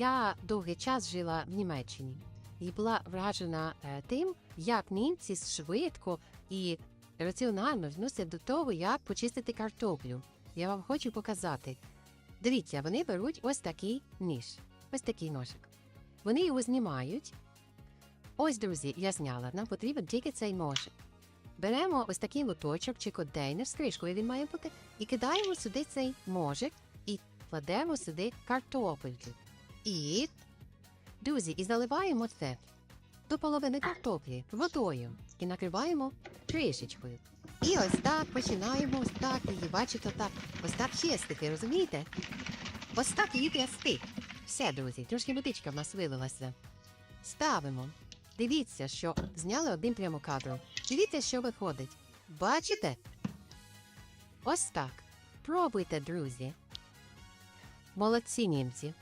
Я довгий час жила в Німеччині і була вражена е, тим, як німці швидко і раціонально відносяться до того, як почистити картоплю. Я вам хочу показати. Дивіться, вони беруть ось такий ніж, ось такий ножик. Вони його знімають. Ось, друзі, я зняла. Нам потрібен тільки цей ножик. Беремо ось такий лоточок чи контейнер з кришкою він має бути, і кидаємо сюди цей ножик і кладемо сюди картопельки. І, друзі, і заливаємо це до половини картоплі водою і накриваємо кришечкою. І ось так починаємо ось так її, бачите, так, ось так чистити, розумієте? Ось так її трясти. Все, друзі, трошки водичка в нас вилилася. Ставимо. Дивіться, що зняли одним прямо кадром. Дивіться, що виходить. Бачите? Ось так. Пробуйте, друзі. Молодці німці.